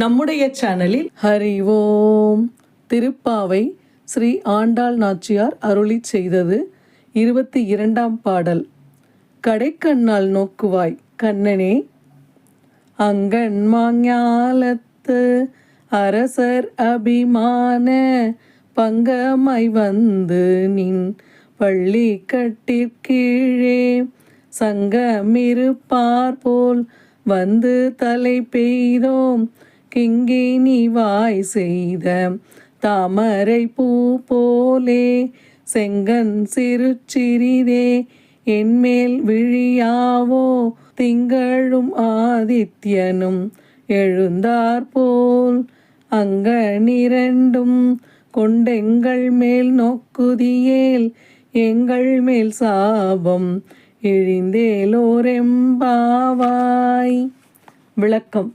நம்முடைய சேனலில் ஹரி ஓம். திருப்பாவை ஸ்ரீ ஆண்டாள் நாச்சியார் அருளி செய்தது இருபத்தி இரண்டாம் பாடல். கடைக்கண்ணால் நோக்குவாய் கண்ணனே. அங்கன் மாஞாலத்து அரசர் அபிமான பங்கமாய் வந்து நின் பள்ளி கட்டிற்கீழே சங்கமிருப்பார் போல் வந்து தலை பெய்தோம். கிங்கினி வாய் செய்த தாமரை பூ போலே செங்கன் சிறுச்சிறிதே என்மேல் விழியாவோ திங்களும் ஆதித்யனும் எழுந்தார் போல். அங்கனிரண்டும் கொண்டெங்கள் மேல் நோக்குதியேல் எங்கள் மேல் சாபம் எழுந்தேலோரெம்பாவாய் விளக்கம்.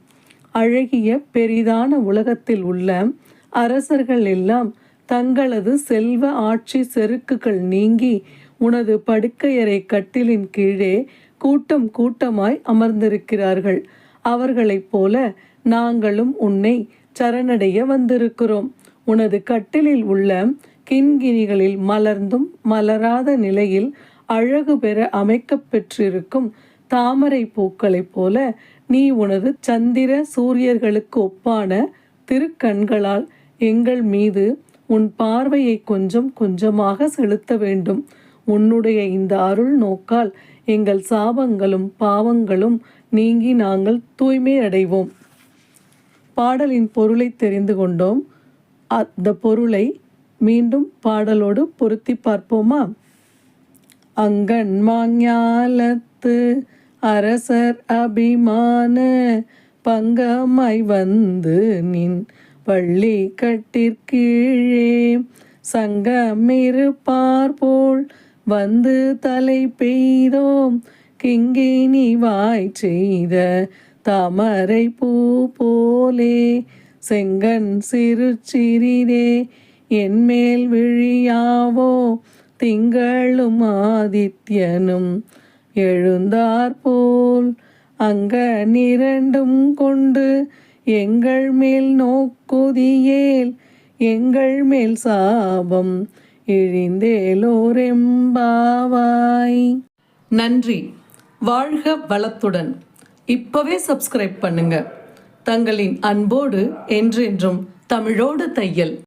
அழகிய பெரிதான உலகத்தில் உள்ள அரசர்கள் எல்லாம் தங்களது செல்வ ஆட்சி செருக்குகள் நீங்கி உனது படுக்கையறை கட்டிலின் கீழே கூட்டம் கூட்டமாய் அமர்ந்திருக்கிறார்கள். அவர்களைப் போல நாங்களும் உன்னை சரணடைய வந்திருக்கிறோம். உனது கட்டிலில் உள்ள கிண்கிணிகளில் மலர்ந்தும் மலராத நிலையில் அழகு பெற அமைக்கப் பெற்றிருக்கும் தாமரை பூக்களைப் போல நீ உனது சந்திர சூரியர்களுக்கு ஒப்பான திருக்கண்களால் எங்கள் மீது உன் பார்வையை கொஞ்சம் கொஞ்சமாக செலுத்த வேண்டும். உன்னுடைய இந்த அருள் நோக்கால் எங்கள் சாபங்களும் பாவங்களும் நீங்கி நாங்கள் தூய்மை அடைவோம் பாடலின் பொருளை தெரிந்து கொண்டோம். அந்த பொருளை மீண்டும் பாடலோடு பொருத்தி பார்ப்போமா? அங்கன் மாஞாலத்து அரசர் அபிமான பங்கமாய் வந்து நின் பள்ளி கட்டிற்கீழே. சங்கமிருப்பார் போல் வந்து தலை பெய்தோம். கிங்கினி வாய் செய்த தாமரை பூ போலே. செங்கன் சிறு சிறிதே என்மேல் விழியாவோ. திங்களும் ஆதித்யனும் எழுந்தார் போல் அங்க நிரண்டும் கொண்டு எங்கள் மேல் நோக்குதியேல் எங்கள் மேல் சாபம் இழிந்தேலோரெம்பாவாய். நன்றி. வாழ்க வளத்துடன். இப்பவே சப்ஸ்கிரைப் பண்ணுங்க. தங்களின் அன்போடு என்றென்றும் தமிழோடு தையல்.